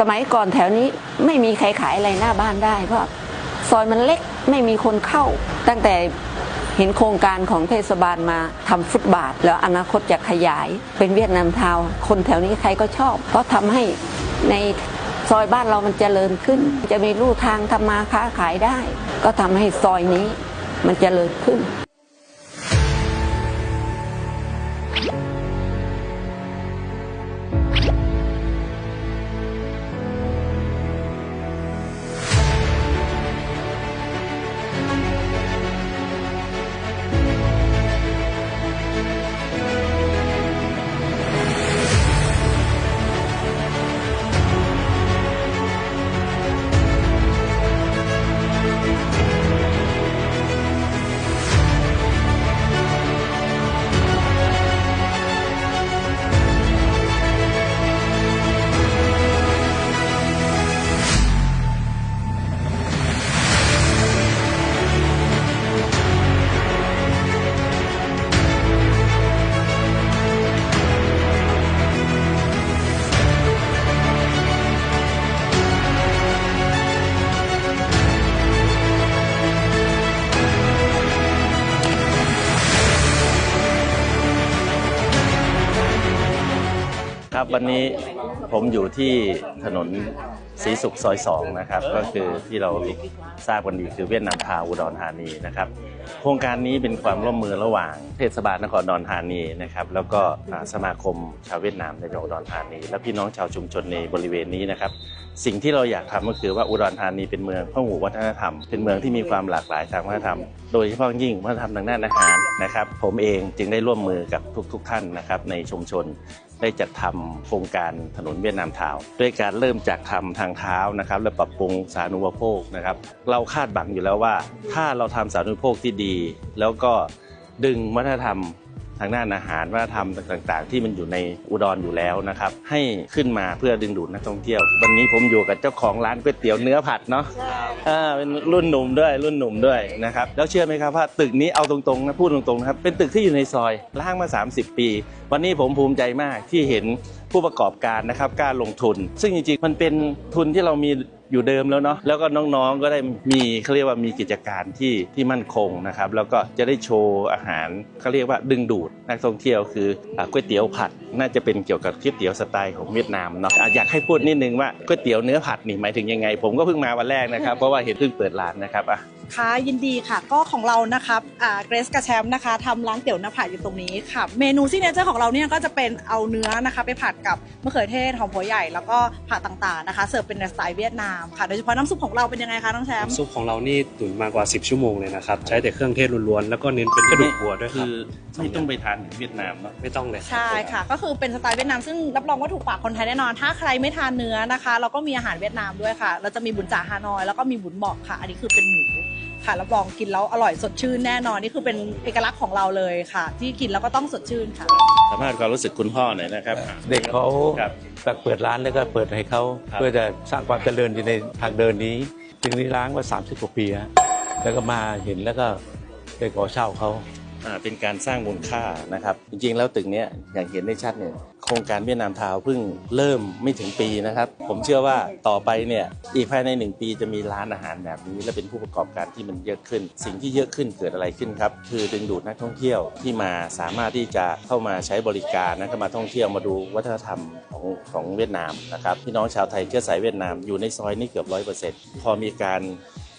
สมัยก่อนแถวนี้ไม่มีใครขายอะไรหน้าบ้านได้ เพราะซอยมันเล็กไม่มีคนเข้า ตั้งแต่เห็นโครงการของเทศบาลมาทำฟุตบาท แล้วอนาคตจะขยายเป็นเวียดนามทาวคนแถวนี้ใครก็ชอบ เพราะทำให้ในซอยบ้านเรามันเจริญขึ้น จะมีลู่ทางทำมาค้าขายได้ ก็ทำให้ซอยนี้มันเจริญขึ้น ครับวันนี้ผมอยู่ที่ถนนศรีสุขซอย2นะครับก็คือที่เราทราบกันดีคือเวียดนามทาวอุดรธานีนะครับ โครงการนี้เป็นความร่วมมือระหว่างเทศบาลนครอุดรธานีนะครับแล้วก็สมาคมชาวเวียดนามในจังหวัดอุดรธานี และพี่น้องชาวชุมชนในบริเวณนี้นะครับ สิ่งที่เราอยากทำก็คือว่าอุดรธานีเป็นเมืองพหูวัฒนธรรม เป็นเมืองที่มีความหลากหลายทางวัฒนธรรม โดยเฉพาะยิ่งวัฒนธรรมทางด้านอาหารนะครับ ผมเองจึงได้ร่วมมือกับทุก ๆ ท่านนะครับในชุมชน ได้จัดทำโครงการถนนเวียดนามทาวด้วยการเริ่มจากทำทางเท้านะครับและปรับปรุงสาธารณูปโภคนะครับ เราคาดหวังอยู่แล้วว่า ถ้าเราทำสาธารณูปโภคที่ดี แล้วก็ดึงวัฒนธรรม ทางด้านอาหารวัฒนธรรมต่างๆ ที่มันอยู่ในอุดรอยู่แล้วนะครับให้ขึ้นมาเพื่อดึงดูดนักท่องเที่ยว วันนี้ผมอยู่กับเจ้าของร้านก๋วยเตี๋ยวเนื้อผัดเนาะอ่าเป็นรุ่นหนุ่มด้วยรุ่นหนุ่มด้วยนะครับแล้วเชื่อไหมครับว่าตึกนี้เอาตรงๆนะพูดตรงๆนะครับเป็นตึกที่อยู่ในซอยล้างมา 30 ปี วันนี้ผมภูมิใจมากที่เห็นผู้ประกอบการนะครับกล้าลงทุน ซึ่งจริงๆมันเป็นทุนที่เรามี อยู่เดิมแล้วเนาะแล้วก็น้องๆก็ได้มีเขาเรียกว่ามีกิจการที่ที่มั่นคงนะครับ แล้วก็จะได้โชว์อาหารเขาเรียกว่าดึงดูดนักท่องเที่ยวคือก๋วยเตี๋ยวผัดน่าจะเป็นเกี่ยวกับก๋วยเตี๋ยวสไตล์ของเวียดนามเนาะอยากให้พูดนิดนึงว่าก๋วยเตี๋ยวเนื้อผัดนี่หมายถึงยังไง ผมก็เพิ่งมาวันแรกนะครับเพราะว่าเห็นเพิ่งเปิดร้านนะครับอะ ค่ะยินดีค่ะก็ของเรานะครับอ่าเกรสกับแชมป์นะคะทำร้านเตี๋ยวหน้าผาอยู่ตรงนี้ค่ะ เมนูซิกเนเจอร์ของเราเนี่ยก็จะเป็นเอาเนื้อนะคะ ไปผัดกับมะเขือเทศหอมหัวใหญ่แล้วก็ผักต่างๆนะคะเสิร์ฟเป็นในสไตล์เวียดนามค่ะโดยเฉพาะน้ำซุปของเราเป็นยังไงคะน้องแชมป์ซุปของเรานี่ตุ๋นมากว่า 10 ชั่วโมงเลยนะครับ ใช้แต่เครื่องเทศล้วนๆแล้วก็เน้นเป็นกระดูกวัวด้วยคคืรับอไม่ต้องไปทานถึงเวียดนามเนาะไม่ต้องเลยครับใช่ค่ะก็คือเป็นสไตล์เวียดนามซึ่งรับรองว่าถูกปากคนไทยแน่นอน ถ้าใครไม่ทานเนื้อนะคะ เราก็มีอาหารเวียดนามด้วยค่ะ เราจะมีบุญจ่าฮานอย แล้วก็มีบุญบอกค่ะ อันนี้คือเป็นหมู ค่ะรับรองกินแล้วอร่อยสดชื่นแน่นอนนี่คือเป็นเอกลักษณ์ของเราเลยค่ะ ที่กินแล้วก็ต้องสดชื่นค่ะ สัมภาษณ์ความรู้สึกคุณพ่อหน่อยนะครับเด็กเขาครับแบบเปิดร้านแล้วก็เปิดให้เขาครับ เพื่อจะสร้างความเจริญในทางเดินนี้จึงนี้ร้างมา30กว่าปีฮะแล้วก็มาเห็นแล้วก็ไปขอเช่าเขา อ่าเป็นการสร้างมูลค่านะครับ จริงๆแล้วตึกเนี้ยอย่างเห็นได้ชัดเนี่ยโครงการเวียดนามทาวเพิ่งเริ่มไม่ถึงปีนะครับ ผมเชื่อว่าต่อไปเนี่ยอีกภายในหนึ่งปีจะมีร้านอาหารแบบนี้ และเป็นผู้ประกอบการที่มันเยอะขึ้น สิ่งที่เยอะขึ้นเกิดอะไรขึ้นครับ คือดึงดูดนักท่องเที่ยวที่มาสามารถที่จะเข้ามาใช้บริการนะเข้ามาท่องเที่ยวมาดูวัฒนธรรมของของเวียดนามนะครับพี่น้องชาวไทยเชื้อสายเวียดนามอยู่ในซอยนี้เกือบร้อยเปอร์เซ็นต์พอมีการ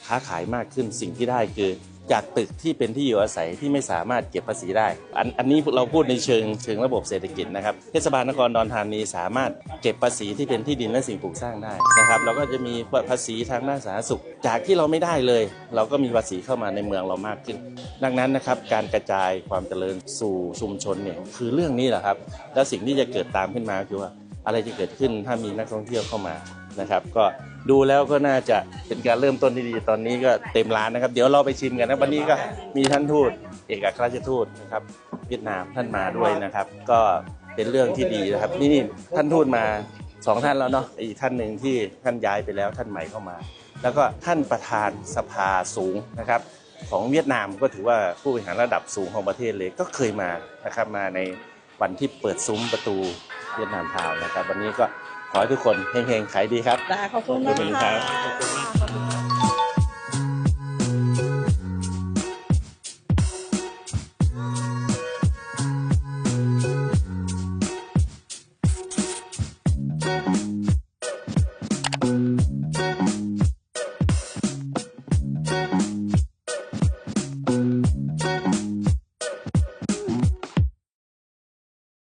ค้าขายมากขึ้นสิ่งที่ได้คือ จากตึกที่เป็นที่อยู่อาศัยที่ไม่สามารถเก็บภาษีได้ อันอันนี้เราพูดในเชิงเชิงระบบเศรษฐกิจนะครับ เทศบาลนครดอนธานีสามารถเก็บภาษีที่เป็นที่ดินและสิ่งปลูกสร้างได้นะครับเราก็จะมีภาษีทางด้านสาธารณสุข จากที่เราไม่ได้เลย เราก็มีภาษีเข้ามาในเมืองเรามากขึ้น ดังนั้นนะครับการกระจายความเจริญสู่ชุมชนเนี่ยคือเรื่องนี้แหละครับ แล้วสิ่งที่จะเกิดตามขึ้นมาคือว่าอะไรจะเกิดขึ้นถ้ามีนักท่องเที่ยวเข้ามา นะครับ ก็ดูแล้วก็น่าจะเป็นการเริ่มต้นที่ดีตอนนี้ก็เต็มร้านนะครับ เดี๋ยวเราไปชิมกันนะวันนี้ก็มีท่านทูตเอกอัครราชทูตนะครับเวียดนามท่านมาด้วยนะครับ ก็เป็นเรื่องที่ดีนะครับ นี่นี่ท่านทูตมาสองท่านแล้วเนาะอีกท่านหนึ่งที่ท่านย้ายไปแล้วท่านใหม่เข้ามา แล้วก็ท่านประธานสภาสูงนะครับของเวียดนามก็ถือว่าผู้บริหารระดับสูงของประเทศเลยก็เคยมานะครับมาในวันที่เปิดซุ้มประตูเวียดนามทาวน์นะครับ วันนี้ก็ ขอให้ทุกคนเฮงๆขายดีครับได้ขอบคุณขอบคุณนะครัคะบ